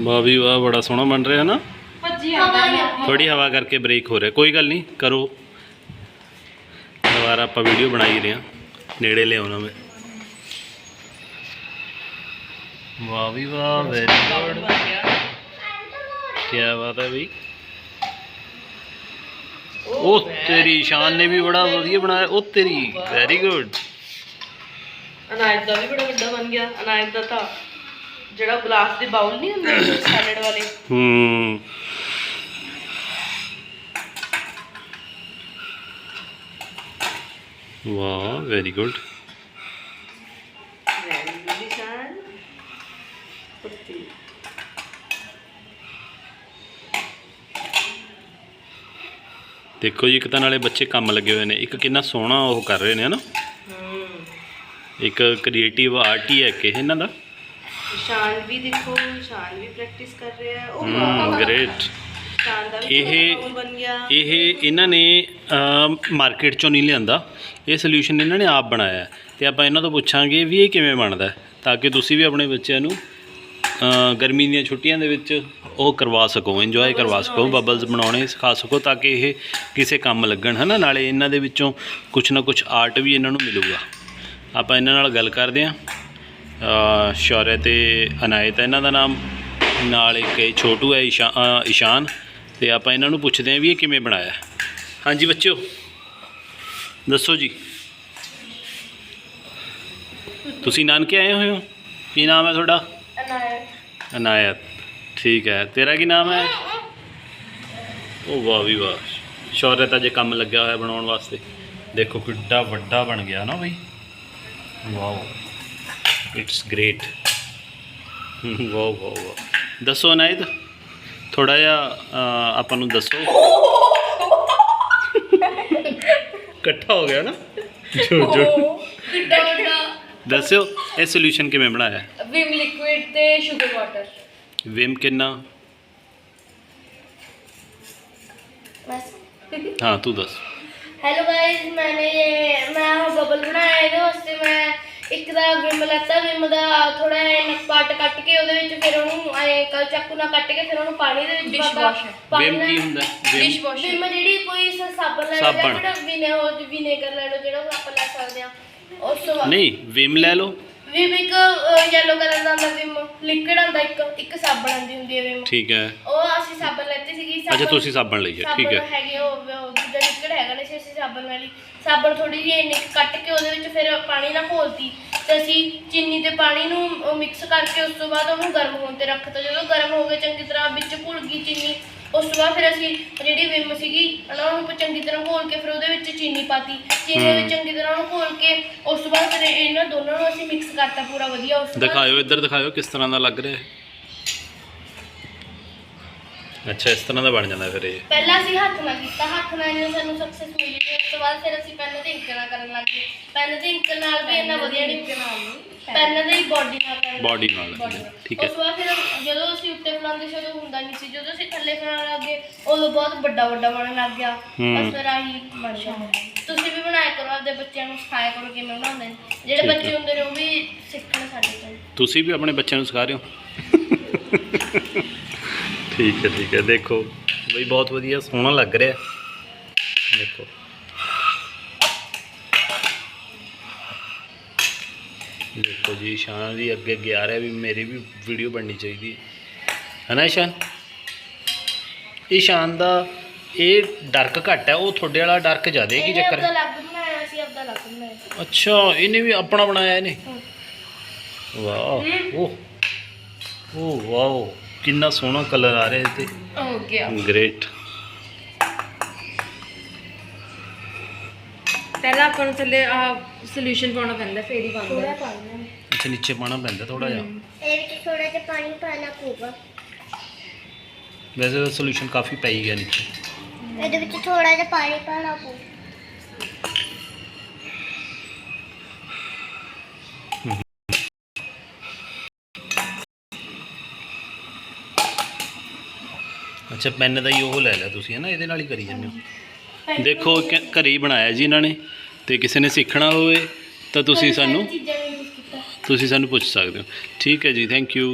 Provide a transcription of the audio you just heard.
ਵਾਹ ਵੀ ਵਾਹ ਬੜਾ ਸੋਹਣਾ ਬਣ ਰਿਹਾ ਨਾ। ਭੱਜੀ ਆਉਂਦਾ ਥੋੜੀ ਹਵਾ ਕਰਕੇ ਬ੍ਰੇਕ ਹੋ ਰਿਹਾ। ਕੋਈ ਗੱਲ ਨਹੀਂ ਕਰੋ। ਦੁਬਾਰਾ ਆਪਾਂ ਵੀਡੀਓ ਬਣਾਈ ਰਹੇ ਹਾਂ। ਨੇੜੇ ਲਿਆਉਣਾ ਮੈਂ। ਵਾਹ ਵੀ ਵਾਹ ਵੈਰੀ ਗੁੱਡ ਕੀ ਬਾਤ ਹੈ ਬਈ। ਉਹ ਤੇਰੀ ਸ਼ਾਨ ਨੇ ਵੀ ਬੜਾ ਵਧੀਆ ਬਣਾਇਆ। ਉਹ ਤੇਰੀ ਵੈਰੀ ਗੁੱਡ ਅਨਾਜ ਦਾ ਵੀ ਬੜਾ ਵੱਡਾ ਬਣ ਗਿਆ ਅਨਾਜ ਦਾ ਤਾਂ ਜਿਹੜਾ ਗਲਾਸ ਦੇ ਬਾਉਲ ਨਹੀਂ ਹੁੰਦੇ ਸੈਲਡ ਵਾਲੇ। ਹੂੰ। ਵਾਹ ਵੈਰੀ ਗੁੱਡ ਵੈਰੀ ਨਿਸ਼ਾਨ ਪੱਤੀ ਦੇਖੋ ਜੀ, ਇੱਕ ਤਾਂ ਨਾਲੇ ਬੱਚੇ ਕੰਮ ਲੱਗੇ ਹੋਏ ਨੇ, ਇੱਕ ਕਿੰਨਾ ਸੋਹਣਾ ਉਹ ਕਰ ਰਹੇ ਨੇ, ਹਨਾ? ਇੱਕ ਕ੍ਰੀਏਟਿਵ ਆਰਟ ਹੀ ਹੈ ਕਿ ਇਹਨਾਂ ਦਾ? ਨਿਸ਼ਾਨ ਵੀ ਦੇਖੋ ਨਿਸ਼ਾਨ ਵੀ ਪ੍ਰੈਕਟਿਸ ਕਰ ਰਿਹਾ ਹੈ। ਉਹ ਹੂੰ ਗ੍ਰੇਟ ਇਹ- ਇਹ ਇਹਨਾਂ ਨੇ ਮਾਰਕੀਟ ਚੋਂ ਨਹੀਂ ਲਿਆਂਦਾ। ਇਹ ਸੋਲੂਸ਼ਨ ਇਹਨਾਂ ਨੇ ਆਪ ਬਣਾਇਆ ਹੈ। ਤੇ ਆਪਾਂ ਇਹਨਾਂ ਤੋਂ ਪੁੱਛਾਂਗੇ ਵੀ ਇਹ ਕਿਵੇਂ ਬਣਦਾ ਤਾਂ ਕਿ ਤੁਸੀਂ ਵੀ ਆਪਣੇ ਬੱਚਿਆਂ ਨੂੰ ਗਰਮੀ ਦੀਆਂ ਛੁੱਟੀਆਂ ਦੇ ਵਿੱਚ ਉਹ ਕਰਵਾ ਸਕੋ ਇੰਜੋਏ ਕਰਵਾ ਸਕੋ ਬਬਲਸ ਬਣਾਉਣੇ ਸਿਖਾ ਸਕੋ ਤਾਂ ਕਿ ਇਹ ਕਿਸੇ ਕੰਮ ਲੱਗਣ ਹਨਾ? ਨਾਲੇ ਇਹਨਾਂ ਦੇ ਵਿੱਚੋਂ ਕੁਛ ਨਾ ਕੁਛ ਆਰਟ ਵੀ ਇਹਨਾਂ ਨੂੰ ਮਿਲੂਗਾ। ਆਪਾਂ ਇਹਨਾਂ ਨਾਲ ਗੱਲ ਕਰਦੇ ਹਾਂ। ਅ, ਸ਼ੌਰਯ ਤੇ ਅਨਾਇਤ ਇਹਨਾਂ ਦਾ ਨਾਮ। ਨਾਲ ਇੱਕ ਇਹ ਛੋਟੂ ਹੈ ਇਸ਼ਾ- ਅ, ਇਸ਼ਾਨ ਤੇ ਆਪਾਂ ਇਹਨਾਂ ਨੂੰ ਪੁੱਛਦੇ ਹਾਂ ਵੀ ਇਹ ਕਿਵੇਂ ਬਣਾਇਆ। ਹਾਂਜੀ ਬੱਚਿਓ ਦੱਸੋ ਜੀ। ਤੁਸੀਂ ਨਾਨਕੇ ਆਏ ਹੋਏ ਹੋ? ਕੀ ਨਾਮ ਹੈ ਤੁਹਾਡਾ? ਅਨਾਜ ਅਨਾਇਤ। ਠੀਕ ਹੈ ਤੇਰਾ ਕੀ ਨਾਮ ਹੈ? ਉਹ ਵਾਹ ਵੀ ਵਾਹ। ਸ਼ੌਰਤ ਅਜੇ ਕੰਮ ਲੱਗਿਆ ਹੋਇਆ ਬਣਾਉਣ ਵਾਸਤੇ। ਦੇਖੋ ਕਿੱਡਾ ਵੱਡਾ ਬਣ ਗਿਆ ਨਾ ਬਈ। Wow it's great wow wow wow ਦੱਸੋ ਅਨਾਇਤ ਥੋੜਾ ਜਿਹਾ ਆਪਾਂ ਨੂੰ ਦੱਸੋ। ਇਕੱਠਾ ਹੋ ਗਿਆ ਨਾ? ਜੋ ਜੋ ਕਿੱਡਾ ਵੱਡਾ। ਦੱਸਿਓ ਇਹ ਸੋਲੂਸ਼ਨ ਕਿਵੇਂ ਬਣਾਇਆ? ਵਿਮ ਲਿਕੁਇਡ ਤੇ ਸ਼ੂਗਰ ਵਾਟਰ ਵਿਮ ਕਿੰਨਾ? ਹਾਂ ਤੂੰ ਦੱਸ। हेलो गाइस मैंने ये मैं बबल बनाया ਇਹਦੇ ਵਾਸਤੇ ਮੈਂ ਇੱਕ ਦਾ ਵਿਮ ਲੈਤਾ ਵਿਮ ਦਾ ਥੋੜਾ ਜਿਹਾ ਪਾਰਟ ਕੱਟ ਕੇ ਉਹਦੇ ਵਿੱਚ ਫਿਰ ਉਹਨੂੰ ਐ ਕਲ ਚਾਕੂ ਨਾਲ ਕੱਟ ਕੇ ਫਿਰ ਉਹਨੂੰ ਪਾਣੀ ਦੇ ਵਿੱਚ Dishwasher. ਵਿਮ ਕੀ ਹੁੰਦਾ ਵਿਮ ਡਿਸ਼ਵਾਸ਼ਰ ਵਿਮ ਜਿਹੜੀ ਕੋਈ ਸ- ਸਾਬਣ ਲੈ ਲਓ ਸਾਬਣ। ਜਾਂ ਜਿਹੜਾ ਵਿਨੇ ਉਹ ਵਿਨੇਗਰ ਲੈ ਲਓ ਜਿਹੜਾ ਉਹ ਆਪਾਂ ਲੈ ਸਕਦੇ ਆ ਉਸ ਤੋਂ ਬਾਅਦ ਨਹੀਂ ਵਿਮ ਲੈ ਲਓ ਵਿਮ ਇੱਕ ਯੈਲੋ ਕਲਰ ਦਾ ਆਉਂਦਾ ਵਿਮ ਲਿਕਵਿਡ ਆਉਂਦਾ ਇੱਕ ਇੱਕ ਸਾਬਣ ਆਉਂਦੀ ਹੁੰਦੀ ਹੈ ਵਿਮ ਠੀਕ ਹੈ ਉਹ ਅਸੀਂ ਸਾਬਣ ਲੈਤੀ ਸੀਗੀ ਅੱਛਾ ਤੁਸੀਂ ਸਾਬਣ ਲਈ ਹੈ ਠੀਕ ਸਾਬਣ ਹੈ ਹੈਗੇ ਉਹ ਉਹ ਦੂਜਾ ਲਿਕਵਿਡ ਹੈਗਾ ਨੇ ਸੀ ਅਸੀਂ ਸਾਬਣ ਵਾਲੀ। ਸਾਬਣ ਥੋੜੀ ਜਿਹੀ ਇੰਨੀ ਕੁ ਕੱਟ ਕੇ ਉਹਦੇ ਵਿੱਚ ਫਿਰ ਪਾਣੀ ਨਾਲ ਘੋਲਤੀ। ਤੇ ਅਸੀਂ ਚੀਨੀ ਤੇ ਪਾਣੀ ਨੂੰ ਮਿਕਸ ਕਰਕੇ ਉਸ ਤੋਂ ਬਾਅਦ ਉਹਨੂੰ ਗਰਮ ਹੋਣ ਤੇ ਰੱਖਤਾ। ਜਦੋਂ ਗਰਮ ਹੋ ਗਏ ਚੰਗੀ ਤਰ੍ਹਾਂ ਵਿੱਚ ਘੁਲ ਗਈ ਚੀਨੀ ਉਸ ਤੋਂ ਬਾਅਦ ਫਿਰ ਅਸੀਂ ਜਿਹੜੀ ਵਿਮ ਸੀਗੀ ਹਨਾ ਉਹਨੂੰ ਚੰਗੀ ਤਰ੍ਹਾਂ ਘੋਲ ਕੇ ਫਿਰ ਉਹਦੇ ਵਿੱਚ ਚੀਨੀ ਪਾਤੀ। ਚੀਨੀ। ਵਿੱਚ ਚੰਗੀ ਤਰ੍ਹਾਂ ਉਹਨੂੰ ਘੋਲ ਕੇ ਉਸ ਤੋਂ ਬਾਅਦ ਫਿਰ ਇਹਨਾਂ ਦੋਨਾਂ ਨੂੰ ਅਸੀਂ ਮਿਕਸ ਕਰਤਾ ਪੂਰਾ ਵਧੀਆ। ਉਸ ਤੋਂ ਬਾਅਦ ਦਿਖਾਇਓ ਇੱਧਰ ਦਿਖਾਇਓ ਕਿਸ ਤਰ੍ਹਾਂ ਦਾ ਲੱਗ ਰਿਹਾ। ਹੈ ਅੱਛਾ ਇਸ ਤਰ੍ਹਾਂ ਦਾ ਬਣ ਜਾਂਦਾ ਫਿਰ ਇਹ। ਪਹਿਲਾਂ ਅਸੀਂ ਹੱਥ ਨਾਲ ਕੀਤਾ। ਹੱਥ ਨਾਲ ਇਹਨੇ ਸਾਨੂੰ ਸਕਸੈਸ ਮਿਲੀ ਤੋਂ ਬਾਅਦ ਫਿਰ ਅਸੀਂ ਪੈਨ ਤੇ ਇੰਕ ਨਾਲ ਕਰਨ ਲੱਗ ਗਏ। ਪੈਨ ਤੇ ਇੰਕ ਨਾਲ ਵੀ ਇੰਨਾ ਵਧੀਆ ਨਹੀਂ। ਪੈਨ ਦੇ ਬੋਡੀ ਨਾਲ ਕਰਨ ਗਏ। Body ਨਾਲ, Body ਨਾਲ। ਠੀਕ ਹੈ। ਉਸ ਤੋਂ ਬਾਅਦ ਫਿਰ ਜਦੋਂ ਅਸੀਂ ਉੱਤੇ ਫਲਾਉਂਦੇ ਸੀ ਉਦੋਂ ਹੁੰਦਾ ਨਹੀਂ ਸੀ। ਜਦੋਂ ਅਸੀਂ ਥੱਲੇ ਫਲਾਉਣ ਲੱਗੇ ਉਦੋਂ ਬਹੁਤ ਵੱਡਾ ਵੱਡਾ ਬਣਨ ਲੱਗ ਗਿਆ। ਹੂੰ। ਬਸ ਫਿਰ ਆਹੀ ਬਣ ਗਿਆ। ਤੁਸੀਂ ਵੀ ਬਣਾਇਆ ਕਰੋ ਆਪਦੇ ਬੱਚਿਆਂ ਨੂੰ ਸਿਖਾਇਆ ਕਰੋ ਕਿਵੇਂ ਬਣਾਉਂਦੇ ਨੇ। ਜਿਹੜੇ ਠੀਕ ਹੈ। ਬੱਚੇ ਹੁੰਦੇ ਨੇ ਉਹ ਵੀ ਸਿੱਖਣ ਸਾਡੇ ਤੋਂ ਤੁਸੀਂ ਵੀ ਆਪਣੇ ਬੱਚਿਆਂ ਨੂੰ ਸਿਖਾ ਰਹੇ ਹੋ? ਠੀਕ ਹੈ ਠੀਕ ਹੈ। ਦੇਖੋ ਬਈ ਬਹੁਤ ਵਧੀਆ ਸੋਹਣਾ ਲੱਗ ਰਿਹਾ ਦੇਖੋ ਦੇਖੋ ਜੀ ਇਸ਼ਾਨ ਵੀ ਅੱਗੇ ਅੱਗੇ ਆ ਰਿਹਾ ਵੀ ਮੇਰੀ ਵੀ ਵੀਡੀਓ ਬਣਨੀ ਚਾਹੀਦੀ ਹੈ। ਹਨਾ ਇਸ਼ਾਨ ਇਸ਼ਾਨ ਦਾ ਇਹ ਡਰਕ ਘੱਟ ਹੈ ਉਹ ਤੁਹਾਡੇ ਵਾਲਾ ਡਰਕ ਜ਼ਿਆਦਾ ਹੈ ਕੀ ਚੱਕਰ ਹੈ? ਅਲੱਗ ਬਣਾਇਆ ਸੀ ਆਪਦਾ ਅਲੱਗ ਬਣਾਇਆ ਅੱਛਾ ਇਹਨੇ ਵੀ ਆਪਣਾ ਬਣਾਇਆ ਇਹਨੇ। ਵਾਹ ਉਹ ਉਹ ਵਾਓ ਕਿੰਨਾ ਸੋਹਣਾ ਕਲਰ ਆ ਰਿਹਾ ਇਹ ਹੋ ਗਿਆ। ਤੇ ਗ੍ਰੇਟ ਪਹਿਲਾਂ ਆਪਾਂ ਨੂੰ ਥੱਲੇ ਆ ਸੋਲੂਸ਼ਨ ਪਾਉਣਾ ਪੈਂਦਾ ਫੇਰ ਹੀ ਥੋੜਾ ਪਾਣਾ ਅੱਛਾ ਨੀਚੇ ਪਾਣਾ ਪੈਂਦਾ ਥੋੜਾ ਜਿਹਾ। ਇਹਦੇ ਵਿੱਚ ਥੋੜਾ ਜਿਹਾ ਪਾਣੀ ਪਾਣਾ ਪਊਗਾ। ਵੈਸੇ ਤਾਂ ਸੋਲੂਸ਼ਨ ਕਾਫੀ ਪਈ ਗਿਆ ਨੀਚੇ। ਇਹਦੇ ਵਿੱਚ ਥੋੜਾ ਜਿਹਾ ਪਾਣੀ ਪਾਣਾ ਪਊ। ਅੱਛਾ ਪੈਨ ਦਾ ਹੀ ਉਹ ਲੈ ਲਿਆ ਤੁਸੀਂ ਹੈ ਨਾ? ਇਹਦੇ ਨਾਲ ਹੀ ਕਰੀ ਜਾਂਦੇ ਹੋ। ਦੇਖੋ ਕ- ਘਰੇ ਹੀ ਬਣਾਇਆ ਜੀ ਇਹਨਾਂ ਨੇ ਤੇ ਕਿਸੇ ਨੇ ਸਿੱਖਣਾ ਹੋਵੇ ਤਾਂ ਤੁਸੀਂ ਸਾਨੂੰ ਤੁਸੀਂ ਸਾਨੂੰ ਪੁੱਛ ਸਕਦੇ ਹੋ। ਠੀਕ ਹੈ ਜੀ ਥੈਂਕ ਯੂ